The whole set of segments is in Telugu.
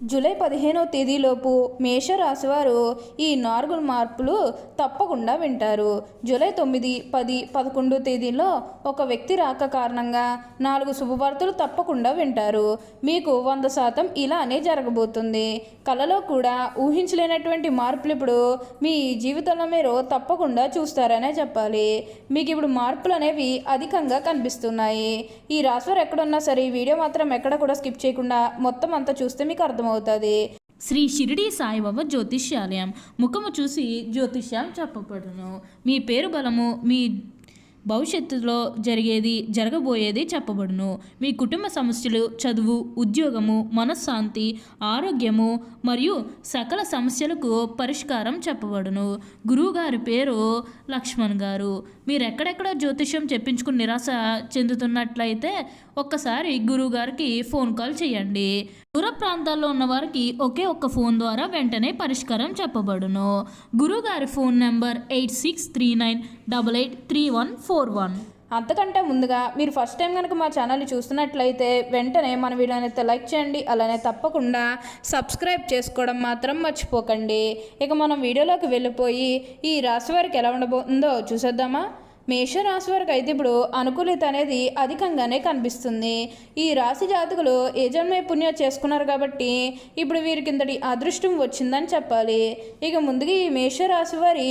జూలై పదిహేనవ తేదీలోపు మేషరాశివారు ఈ నాలుగు మార్పులు తప్పకుండా వింటారు. జూలై తొమ్మిది పది పదకొండు తేదీలో ఒక వ్యక్తి రాక కారణంగా నాలుగు శుభవార్తలు తప్పకుండా వింటారు. మీకు వంద శాతం ఇలానే జరగబోతుంది. కళలో కూడా ఊహించలేనటువంటి మార్పులు ఇప్పుడు మీ జీవితంలో మీరు తప్పకుండా చూస్తారనే చెప్పాలి. మీకు ఇప్పుడు మార్పులు అనేవి అధికంగా కనిపిస్తున్నాయి. ఈ రాశివారు ఎక్కడున్నా సరే ఈ వీడియో మాత్రం ఎక్కడ కూడా స్కిప్ చేయకుండా మొత్తం అంతా చూస్తే మీకు అర్థమవుతుంది. అవుతుంది శ్రీ షిరిడి సాయిబాబా జ్యోతిష్యాలయం. ముఖము చూసి జ్యోతిష్యం చెప్పబడును. మీ పేరు బలము మీ భవిష్యత్తులో జరిగేది జరగబోయేది చెప్పబడును. మీ కుటుంబ సమస్యలు చదువు ఉద్యోగము మనశ్శాంతి ఆరోగ్యము మరియు సకల సమస్యలకు పరిష్కారం చెప్పబడును. గురువుగారి పేరు లక్ష్మణ్ గారు. మీరు ఎక్కడెక్కడ జ్యోతిష్యం చెప్పించుకుని నిరాశ చెందుతున్నట్లయితే ఒక్కసారి గురువుగారికి ఫోన్ కాల్ చేయండి. దూర ప్రాంతాల్లో ఉన్న వారికి ఒకే ఒక్క ఫోన్ ద్వారా వెంటనే పరిష్కారం చెప్పబడును. గురువుగారి phone number eight six three nine double eight three one four one. అంతకంటే ముందుగా మీరు ఫస్ట్ టైం కనుక మా ఛానల్ని చూస్తున్నట్లయితే వెంటనే మన వీడియోని అయితే లైక్ చేయండి అలానే తప్పకుండా సబ్స్క్రైబ్ చేసుకోవడం మాత్రం మర్చిపోకండి. ఇక మనం వీడియోలోకి వెళ్ళిపోయి ఈ రాశి వారికి ఎలా ఉండబోతుందో చూసేద్దామా? మేషరాశి వారికి అయితే ఇప్పుడు అనుకూలిత అనేది అధికంగానే కనిపిస్తుంది. ఈ రాశి జాతకులు ఏ పుణ్యం చేసుకున్నారు కాబట్టి ఇప్పుడు వీరికి ఇంతటి అదృష్టం వచ్చిందని చెప్పాలి. ఇక ముందుగా ఈ మేషరాశి వారి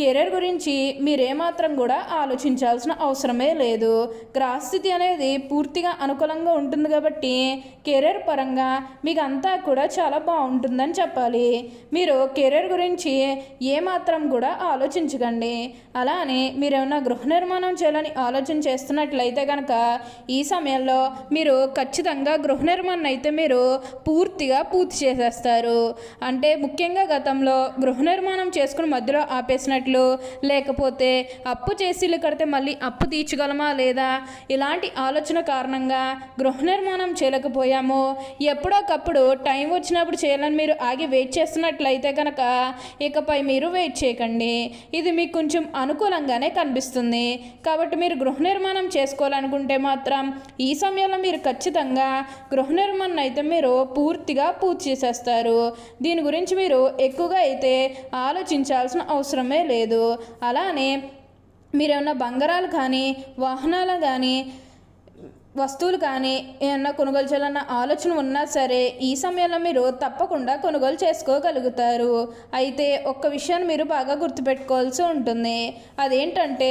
కెరీర్ గురించి మీరేమాత్రం కూడా ఆలోచించాల్సిన అవసరమే లేదు. గ్రహస్థితి అనేది పూర్తిగా అనుకూలంగా ఉంటుంది కాబట్టి కెరీర్ పరంగా మీకు అంతా కూడా చాలా బాగుంటుందని చెప్పాలి. మీరు కెరీర్ గురించి ఏమాత్రం కూడా ఆలోచించకండి. అలానే మీరేమన్నా గృహ నిర్మాణం చేయాలని ఆలోచన చేస్తున్నట్లయితే కనుక ఈ సమయంలో మీరు ఖచ్చితంగా గృహ నిర్మాణం అయితే మీరు పూర్తిగా పూర్తి చేసేస్తారు. అంటే ముఖ్యంగా గతంలో గృహ నిర్మాణం చేసుకుని మధ్యలో ఆపేసినట్టు ఆపేసినట్లు లేకపోతే అప్పు చేసీలు కడితే మళ్ళీ అప్పు తీర్చగలమా లేదా? ఇలాంటి ఆలోచన కారణంగా గృహ నిర్మాణం చేయలేకపోయాము. ఎప్పుడోకప్పుడు టైం వచ్చినప్పుడు చేయాలని మీరు ఆగి వెయిట్ చేస్తున్నట్లయితే కనుక ఇకపై మీరు వెయిట్ చేయకండి. ఇది మీకు కొంచెం అనుకూలంగానే కనిపిస్తుంది. కాబట్టి మీరు గృహ నిర్మాణం చేసుకోవాలనుకుంటే మాత్రం ఈ సమయంలో మీరు ఖచ్చితంగా గృహ నిర్మాణం అయితే మీరు పూర్తిగా పూర్తి చేసేస్తారు. దీని గురించి మీరు ఎక్కువగా అయితే ఆలోచించాల్సిన అవసరమే లేదు. లేదు. అలానే మీరేమన్నా బంగారాలు కానీ వాహనాలు కానీ వస్తువులు కానీ ఏమన్నా కొనుగోలు చేయాలన్న ఆలోచన ఉన్నా సరే ఈ సమయంలో మీరు తప్పకుండా కొనుగోలు చేసుకోగలుగుతారు. అయితే ఒక్క విషయాన్ని మీరు బాగా గుర్తుపెట్టుకోవాల్సి ఉంటుంది. అదేంటంటే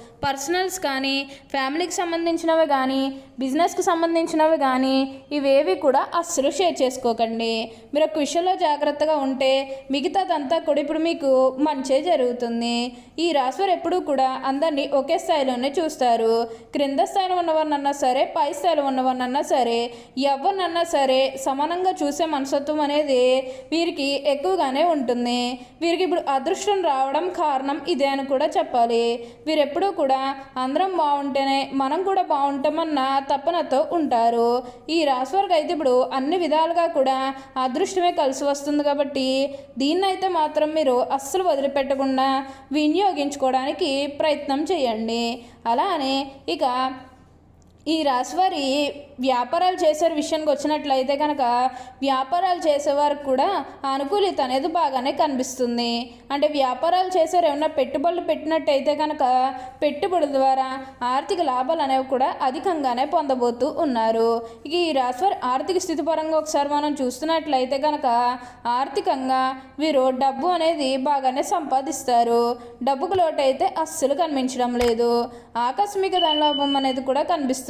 పర్సనల్స్ కానీ ఫ్యామిలీకి సంబంధించినవి కానీ బిజినెస్కి సంబంధించినవి కానీ ఇవేవి కూడా అస్సలు షేర్ చేసుకోకండి. మీరు ఒక విషయంలో జాగ్రత్తగా ఉంటే మిగతాదంతా కూడా ఇప్పుడు మీకు మంచే జరుగుతుంది. ఈ రాశివారు ఎప్పుడూ కూడా అందరినీ ఒకే స్థాయిలోనే చూస్తారు. క్రింద స్థాయిలో ఉన్నవారినన్నా సరే పై స్థాయిలో ఉన్నవారినన్నా సరే ఎవరినన్నా సరే సమానంగా చూసే మనసత్వం అనేది వీరికి ఎక్కువగానే ఉంటుంది. వీరికి ఇప్పుడు అదృష్టం రావడం కారణం ఇదే అని కూడా చెప్పాలి. వీరెప్పుడూ కూడా అందరం బాగుంటేనే మనం కూడా బాగుంటామన్న తపనతో ఉంటారు. ఈ రాశి వారికి అయితే ఇప్పుడు అన్ని విధాలుగా కూడా అదృష్టమే కలిసి వస్తుంది కాబట్టి దీన్నైతే మాత్రం మీరు అస్సలు వదిలిపెట్టకుండా వినియోగించుకోవడానికి ప్రయత్నం చేయండి. అలానే ఇక ఈ రాశివారి వ్యాపారాలు చేసే విషయానికి వచ్చినట్లయితే కనుక వ్యాపారాలు చేసేవారికి కూడా అనుకూలిత అనేది బాగానే కనిపిస్తుంది. అంటే వ్యాపారాలు చేసేవారు ఏమైనా పెట్టుబడులు పెట్టినట్టయితే కనుక పెట్టుబడుల ద్వారా ఆర్థిక లాభాలు అనేవి కూడా అధికంగానే పొందబోతూ ఉన్నారు. ఇక ఈ రాశివారి ఆర్థిక స్థితి పరంగా ఒకసారి మనం చూస్తున్నట్లయితే కనుక ఆర్థికంగా వీరు డబ్బు అనేది బాగానే సంపాదిస్తారు. డబ్బుకు లోటైతే అస్సలు కనిపించడం లేదు. ఆకస్మిక ధనలాభం అనేది కూడా కనిపిస్తుంది.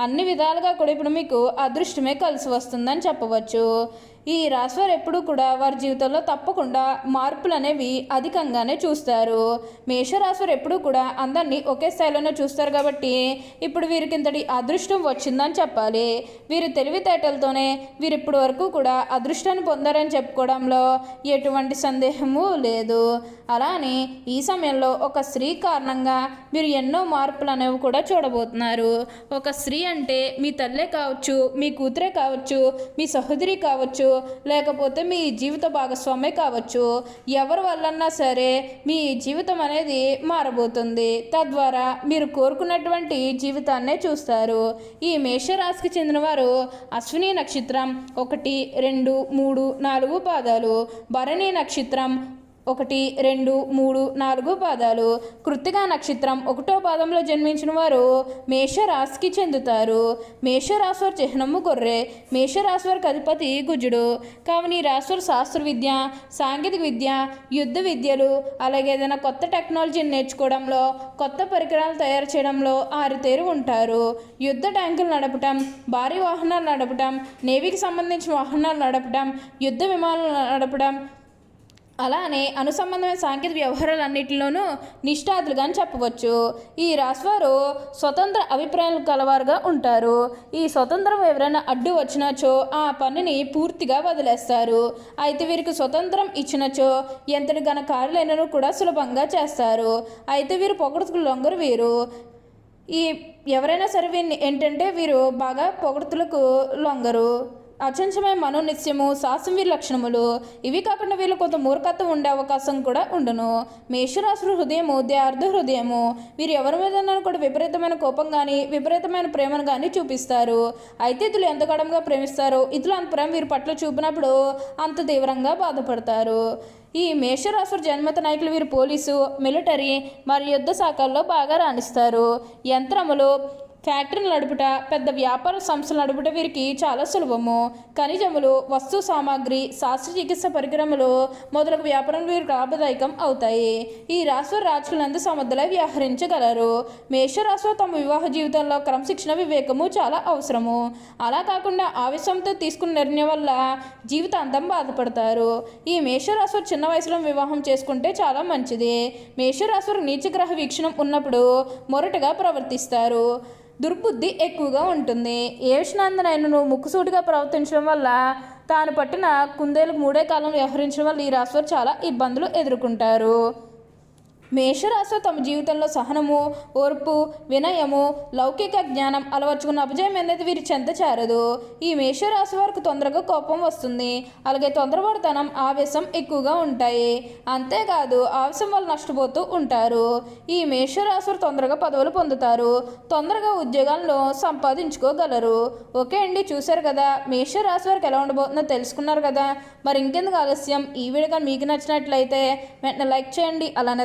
అన్ని విధాలుగా కూడా ఇప్పుడు మీకు అదృష్టమే కలిసి వస్తుందని చెప్పవచ్చు. ఈ రాశివారు ఎప్పుడూ కూడా వారి జీవితంలో తప్పకుండా మార్పులు అనేవి అధికంగానే చూస్తారు. మేషరాశివారు ఎప్పుడూ కూడా అందరినీ ఒకే స్థాయిలోనే చూస్తారు కాబట్టి ఇప్పుడు వీరికి ఇంతటి అదృష్టం వచ్చిందని చెప్పాలి. వీరి తెలివితేటలతోనే వీరు ఇప్పటి వరకు కూడా అదృష్టాన్ని పొందారని చెప్పుకోవడంలో ఎటువంటి సందేహము లేదు. అలానే ఈ సమయంలో ఒక స్త్రీ కారణంగా మీరు ఎన్నో మార్పులు అనేవి కూడా చూడబోతున్నారు. ఒక స్త్రీ అంటే మీ తల్లే కావచ్చు మీ కూతురే కావచ్చు మీ సహోదరి కావచ్చు లేకపోతే మీ జీవిత భాగస్వామే కావచ్చు. ఎవరి వల్లన్నా సరే మీ జీవితం అనేది మారబోతుంది. తద్వారా మీరు కోరుకున్నటువంటి జీవితాన్నే చూస్తారు. ఈ మేషరాశికి చెందినవారు అశ్విని నక్షత్రం ఒకటి రెండు మూడు నాలుగు పాదాలు. భరణి నక్షత్రం ఒకటి రెండు మూడు నాలుగు పాదాలు. కృత్తిగా నక్షత్రం ఒకటో పాదంలో జన్మించిన వారు మేషరాశికి చెందుతారు. మేషరాశి వారి చిహ్నము గొర్రె మేషరాశి అధిపతి గుజుడు. కావున ఈ రాశి శాస్త్ర విద్య సాంకేతిక విద్య యుద్ధ విద్యలు అలాగే ఏదైనా కొత్త టెక్నాలజీని నేర్చుకోవడంలో కొత్త పరికరాలు తయారు చేయడంలో ఆరితేరు ఉంటారు. యుద్ధ ట్యాంకులు నడపటం భారీ వాహనాలు నడపటం నేవీకి సంబంధించిన వాహనాలు నడపటం యుద్ధ విమానాలు నడపడం అలానే అనుసంబంధమైన సాంకేతిక వ్యవహారాలన్నింటిలోనూ నిష్ఠాతులుగా అని చెప్పవచ్చు. ఈ రాశివారు స్వతంత్ర అభిప్రాయాలు కలవారుగా ఉంటారు. ఈ స్వతంత్రం ఎవరైనా అడ్డు వచ్చినచో ఆ పనిని పూర్తిగా వదిలేస్తారు. అయితే వీరికి స్వతంత్రం ఇచ్చినచో ఎంతటి ఘన కార్యాలైనను కూడా సులభంగా చేస్తారు. అయితే వీరు పొగడుతుకు లొంగరు వీరు. ఈ ఎవరైనా సరే వీరిని ఏంటంటే వీరు బాగా పొగడుతులకు లొంగరు. అచంచమైన మనోనిత్యము సాహసం వీరి లక్షణములు ఇవి కాకుండా వీళ్ళు కొంత మూర్ఖత్వం ఉండే అవకాశం కూడా ఉండను. మేషరాశుల హృదయము అర్ధ హృదయము వీరు ఎవరి మీద కూడా విపరీతమైన కోపం కానీ విపరీతమైన ప్రేమను కానీ చూపిస్తారు. అయితే ఇతరులు ఎంత గడంగా ప్రేమిస్తారో ఇతరులు అంత ప్రేమ వీరి పట్ల చూపినప్పుడు అంత తీవ్రంగా బాధపడతారు. ఈ మేషరాశుల జన్మత నాయకులు వీరు పోలీసు మిలిటరీ మరియు యుద్ధ శాఖల్లో బాగా రాణిస్తారు. యంత్రములు ఫ్యాక్టరీలు నడుపుట పెద్ద వ్యాపార సంస్థలు నడుపుట వీరికి చాలా సులభము. ఖనిజములు వస్తు సామాగ్రి శాస్త్రచికిత్స పరికరములు మొదలగు వ్యాపారం వీరికి లాభదాయకం అవుతాయి. ఈ రాశివారి రాజులందు సమర్థులై వ్యవహరించగలరు. మేషరాశిలో తమ వివాహ జీవితంలో క్రమశిక్షణ వివేకము చాలా అవసరము. అలా కాకుండా ఆవేశంతో తీసుకున్న నిర్ణయం వల్ల జీవితాంతం బాధపడతారు. ఈ మేషరాశి చిన్న వయసులో వివాహం చేసుకుంటే చాలా మంచిది. మేషరాశి నీచగ్రహ వీక్షణం ఉన్నప్పుడు మొరటుగా ప్రవర్తిస్తారు. దుర్బుద్ధి ఎక్కువగా ఉంటుంది. ఏ ముక్కుసూటిగా ప్రవర్తించడం వల్ల తాను పట్టిన కుందేలు మూడే కాలం వ్యవహరించడం వల్ల ఈ రాశివారు చాలా ఇబ్బందులు ఎదుర్కొంటారు. మేషరాశి తమ జీవితంలో సహనము ఓర్పు వినయము లౌకిక జ్ఞానం అలవర్చుకున్న అపజయం అనేది వీరి చెంత చేరదు. ఈ మేషరాశి వారికి తొందరగా కోపం వస్తుంది. అలాగే తొందరపడతనం ఆవేశం ఎక్కువగా ఉంటాయి. అంతేకాదు ఆవేశం వల్ల నష్టపోతూ ఉంటారు. ఈ మేషరాశి తొందరగా పదవులు పొందుతారు. తొందరగా ఉద్యోగాలను సంపాదించుకోగలరు. ఓకే అండి చూశారు కదా? మేషరాశి వారికి ఎలా ఉండబోతుందో తెలుసుకున్నారు కదా? మరి ఇంకెందుకు ఆలస్యం? ఈ వీడియో కానీ మీకు నచ్చినట్లయితే వెంటనే లైక్ చేయండి. అలానే